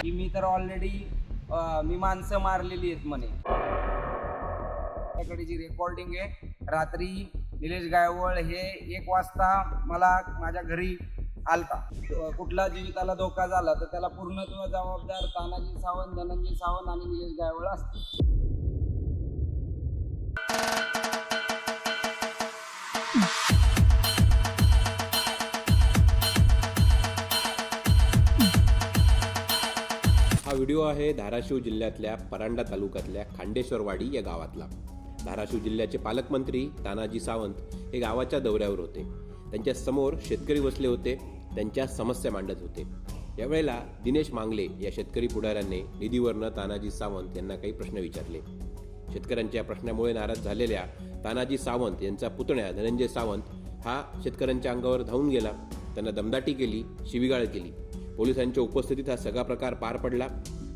की मी तर ऑलरेडी मी माणसं मारलेली आहेत म्हणे. त्याकडे जी रेकॉर्डिंग आहे रात्री निलेश गायवळ हे एक वाजता मला माझ्या घरी आलता कुठला जीविताला धोका झाला तर त्याला पूर्णत्व जबाबदार तानाजी सावंत धनंजय सावंत आणि निलेश गायवळ असते हा व्हिडिओ आहे धाराशिव जिल्ह्यातल्या परांडा तालुक्यातल्या खांडेश्वरवाडी या गावातला. धाराशिव जिल्ह्याचे पालकमंत्री तानाजी सावंत हे गावाच्या दौऱ्यावर होते. त्यांच्यासमोर शेतकरी बसले होते. त्यांच्या समस्या मांडत होते. यावेळेला दिनेश मांगले या शेतकरी पुढाऱ्यांनी निधीवरनं तानाजी सावंत यांना काही प्रश्न विचारले. शेतकऱ्यांच्या प्रश्नामुळे नाराज झालेल्या तानाजी सावंत यांचा पुतण्या धनंजय सावंत हा शेतकऱ्यांच्या अंगावर धावून गेला. त्यांना दमदाटी केली शिवीगाळ केली. पोलिसांच्या उपस्थितीत हा सगळा प्रकार पार पडला.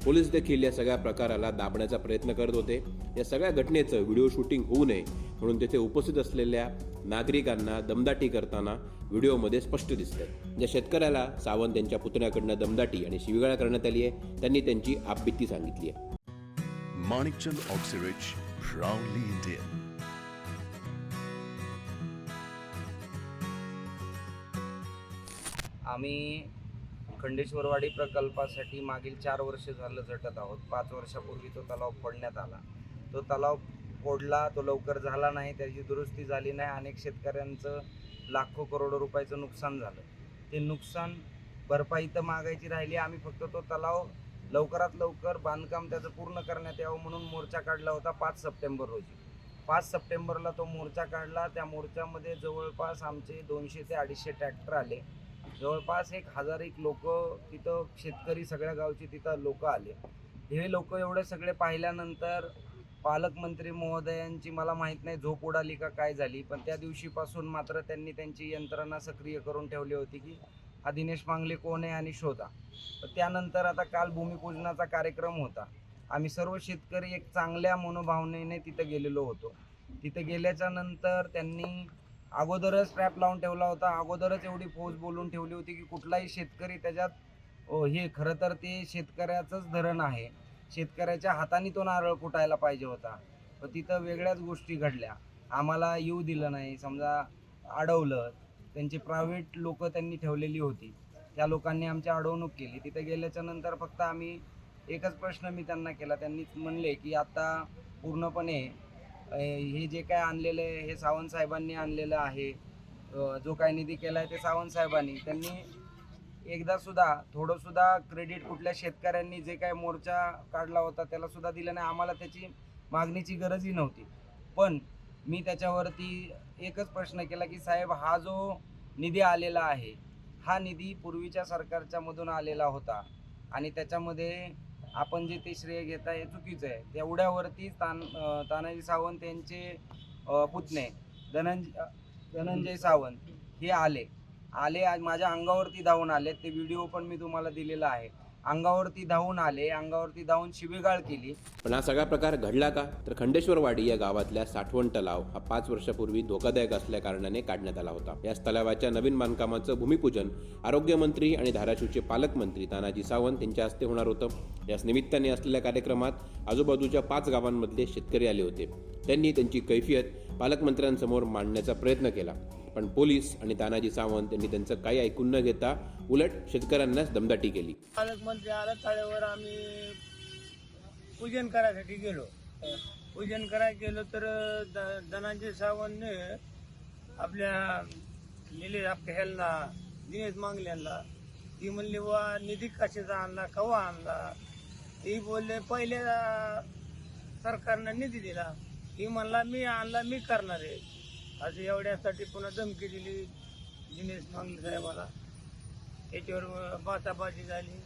पोलीस देखील या सगळ्या प्रकाराला दाबण्याचा प्रयत्न करत होते. या सगळ्या घटनेचं व्हिडिओ शूटिंग होऊ नये म्हणून तेथे उपस्थित असलेल्या नागरिकांना दमदाटी करताना व्हिडिओमध्ये स्पष्ट दिसतंय. ज्या शेतकऱ्याला सावंत यांच्या पुतण्याकडनं दमदाटी आणि शिवीगाळ करण्यात आली आहे त्यांनी त्यांची आपबीती सांगितली आहे. Manikchand Oxyrich, proudly Indian. आम्ही खंडेश्वरवाडी प्रकल्पासाठी मागील चार वर्ष झालं झटत आहोत. पाच वर्षापूर्वी तो तलाव फोडण्यात आला. तो तलाव फोडला तो लवकर झाला नाही त्याची दुरुस्ती झाली नाही. अनेक शेतकऱ्यांचं लाखो करोडो रुपयाचं नुकसान झालं. ते नुकसान भरपाई तर मागायची राहिली. आम्ही फक्त तो तलाव लवकरात लवकर बांधकाम त्याचं पूर्ण करण्यात यावं म्हणून मोर्चा काढला होता पाच सप्टेंबर रोजी. पाच सप्टेंबरला तो मोर्चा काढला. त्या मोर्चामध्ये जवळपास आमचे दोनशे ते अडीचशे ट्रॅक्टर आले. जवळपास एक हजार एक लोक तिथं शेतकरी सगळ्या गावचे तिथं लोक आले. हे लोक एवढे सगळे पाहिल्यानंतर पालकमंत्री महोदयांची मला माहीत नाही झोप उडाली का काय झाली पण त्या दिवशीपासून मात्र त्यांनी त्यांची यंत्रणा सक्रिय करून ठेवली होती की हा दिनेश मांगले कोण आहे आणि शोधा. त्यानंतर आता काल भूमिपूजनाचा कार्यक्रम होता. आम्ही सर्व शेतकरी एक चांगल्या मनोभावनेने तिथं गेलेलो होतो. तिथं गेल्याच्यानंतर त्यांनी अगोदरच ट्रॅप लावून ठेवला होता. अगोदरच एवढी फौज बोलून ठेवली होती की कुठलाही शेतकरी त्याच्यात हे खरं तर ते शेतकऱ्याचंच धरण आहे. शेतकऱ्याच्या हाताने तो नारळ कुटायला पाहिजे होता. पण तिथं वेगळ्याच गोष्टी घडल्या. आम्हाला येऊ दिलं नाही. समजा अडवलं त्यांची प्रायव्हेट लोक त्यांनी ठेवलेली होती. त्या लोकांनी आमची अडवणूक केली. तिथे गेल्याच्यानंतर फक्त आम्ही एकच प्रश्न मी त्यांना केला. त्यांनी म्हणले की आता पूर्णपणे हे जे काय आणलेलं आहे हे सावंत साहेबांनी आणलेलं आहे. जो काय निधी केला आहे ते सावंत साहेबांनी. त्यांनी एकदा सुद्धा थोडं सुद्धा क्रेडिट कुठल्या शेतकऱ्यांनी जे काय मोर्चा काढला होता त्याला सुद्धा दिलं नाही. आम्हाला त्याची मागणीची गरजही नव्हती. पण मी त्याच्यावरती एकच प्रश्न केला की साहेब हा जो निधी आलेला आहे हा निधी पूर्वीच्या सरकारच्या मधून आलेला होता. आणि त्याच्यामध्ये आपण जे ते श्रेय घेता हे चुकीचं आहे. तेवढ्यावरती तान तानाजी सावंत यांचे पुतणे धनंजय धनंजय सावंत हे आले. आले आज माझ्या अंगावरती धावून आले ते व्हिडिओ पण मी तुम्हाला दिलेला आहे. अंगावरती धावून आले अंगावरती धावून शिवीगाळ केली. पण हा सगळा प्रकार घडला का? तर खंडेश्वरवाडी या गावातल्या साठवण तलाव हा पाच वर्षापूर्वी धोकादायक असल्या कारणाने काढण्यात आला होता. याच तलावाच्या नवीन बांधकामाचं भूमिपूजन आरोग्यमंत्री आणि धाराशिवचे पालकमंत्री तानाजी सावंत यांच्या हस्ते होणार होतं. याच निमित्ताने असलेल्या कार्यक्रमात आजूबाजूच्या पाच गावांमधले शेतकरी आले होते. त्यांनी त्यांची कैफियत पालकमंत्र्यांसमोर मांडण्याचा प्रयत्न केला. पण पोलीस आणि तानाजी सावंत यांनी त्यांचं काही ऐकून न घेता उलट शेतकऱ्यांनाच दमदाटी केली. पालकमंत्री आला तळ्यावर आम्ही पूजन करायसाठी गेलो. पूजन करायला गेलो तर द- धनंजय सावंतने आपल्या निलेश आपल्या ह्यांना दिनेश मांगल्यांना ती म्हणली वा निधी कशाचा आणला कवा आणला? ती बोलले पहिल्या सरकारनं निधी दिला. ती म्हणला मी आणला मी करणार आहे. असं एवढ्यासाठी पुन्हा धमकी दिली दिनेश मांगले साहेबाला. त्याच्यावर बाताबाजी झाली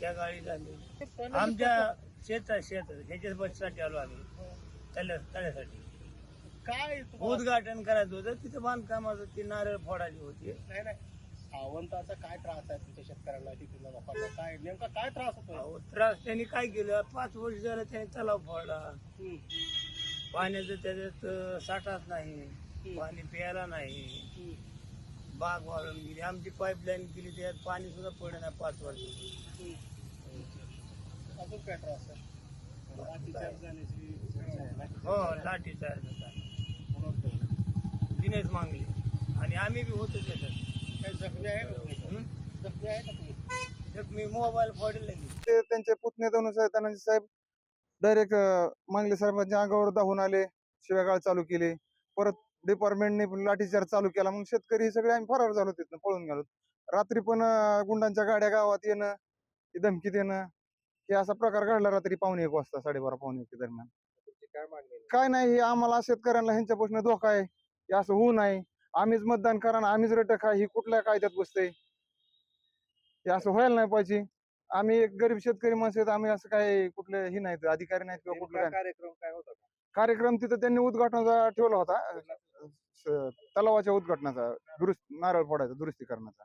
त्या गाडी झाली. आमच्या शेत शेत ह्याच्या बससाठी आलो आम्ही तळ्या तळ्यासाठी. काय उद्घाटन करायचं होतं तिथं बांधकामाचं ती नारळ फोडायची होती. सावंताचा काय त्रास आहे तुमच्या शेतकऱ्यांना तिकडल्या लोकांना? काय नेमका काय त्रास अहो, त्रास त्यांनी काय केलं? पाच वर्ष झालं त्याने तलाव फोडला. पाण्याचं त्याच्यात साठाच नाही पाणी प्यायला नाही. बाग वाळून गेली. आमची पाईपलाईन गेली त्यात पाणी सुद्धा पडलं नाही पाच वर्ष. अजून काय त्रास ना? हो लाठी चार्ज? दिनेश मागले. आणि आम्ही बी होतो त्याच्यात. काही जखमी आहे? जखमी आहे का तुम्ही? जखमी. मोबाईल फोडले ते त्यांचे पुतणे तानाजी साहेब डायरेक्ट मांगले साहेबांच्या अंगावर धावून आले शिव्यागाळ चालू केली. परत डिपार्टमेंटने लाठीचार्ज चालू केला. मग शेतकरी सगळे आम्ही फरार झालो तिथनं पळून गेलो. रात्री पण गुंडांच्या गाड्या गावात येणं धमकी देणं हे असा प्रकार घडला रात्री पावणे एक वाजता साडेबारा पावणे एक दरम्यान. काय नाही हे आम्हाला शेतकऱ्यांना ह्यांच्यापासून धोका आहे. हे असं होऊ नये आम्हीच मतदान करा आम्हीच रटक आहे. ही कुठल्या कायद्यात बसतंय? हे असं व्हायला नाही पाहिजे. आम्ही एक गरीब शेतकरी माणसं आहेत आम्ही असं काय कुठले हे नाहीत अधिकारी नाहीत किंवा कुठलं काय कार्यक्रम काय होता का? कार्यक्रम तिथं त्यांनी उद्घाटनाचा ठेवला होता स- तलावाच्या उद्घाटनाचा दुरुस्त नारळ फोडायचा दुरुस्ती करण्याचा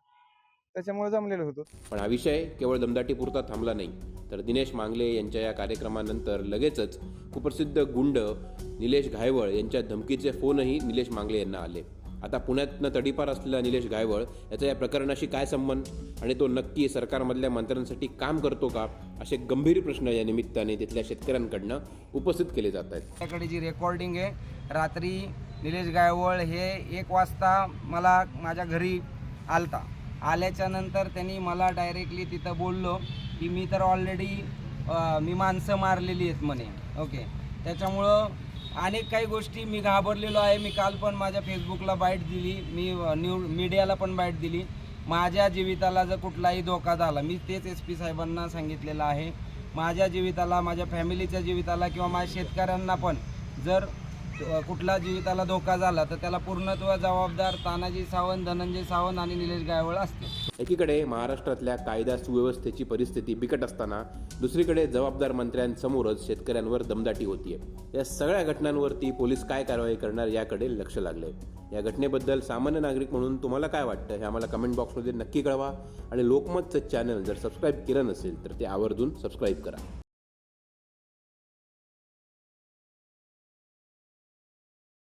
त्याच्यामुळे जमलेलं होतं. पण हा विषय केवळ दमदाटीपुरता थांबला नाही. तर दिनेश मांगले यांच्या या कार्यक्रमानंतर लगेचच कुप्रसिद्ध गुंड निलेश घायवळ यांच्या धमकीचे फोनही निलेश मांगले यांना आले. आता पुण्यातनं तडीपार असलेला निलेश गायवळ याचा या प्रकरणाशी काय संबंध? आणि तो नक्की सरकारमधल्या मंत्र्यांसाठी काम करतो का? असे गंभीर प्रश्न या निमित्ताने तिथल्या शेतकऱ्यांकडनं उपस्थित केले जात आहेत. त्याकडे जी रेकॉर्डिंग आहे रात्री निलेश गायवळ हे एक वाजता मला माझ्या घरी आलता. आल्याच्यानंतर त्यांनी मला डायरेक्टली तिथं बोललो की मी तर ऑलरेडी मी माणसं मारलेली आहेत म्हणे. ओके त्याच्यामुळं अनेक काही गोष्टी मी घाबरलेलो आहे. मी काल पण माझ्या फेसबुकला बाईट दिली. मी न्यू मीडियाला पण बाईट दिली. माझ्या जीविताला जर कुठलाही धोका झाला मी तेच एस पी साहेबांना सांगितलेलं आहे. माझ्या जीविताला माझ्या फॅमिलीच्या जीविताला किंवा माझ्या शेतकऱ्यांना पण जर कुठला जीविताला धोका झाला तर त्याला पूर्णत्व जबाबदार तानाजी सावंत धनंजय सावंत आणि निलेश गायवळ असते एकीकडे महाराष्ट्रातल्या कायदा सुव्यवस्थेची परिस्थिती बिकट असताना दुसरीकडे जबाबदार मंत्र्यांसमोरच शेतकऱ्यांवर दमदाटी होतीये. या सगळ्या घटनांवरती पोलीस काय कारवाई करणार याकडे लक्ष लागले या घटनेबद्दल सामान्य नागरिक म्हणून तुम्हाला काय वाटतं हे आम्हाला कमेंट बॉक्समध्ये नक्की कळवा. आणि लोकमतचं चॅनल जर सबस्क्राईब केलं नसेल तर ते आवर्जून सबस्क्राईब करा.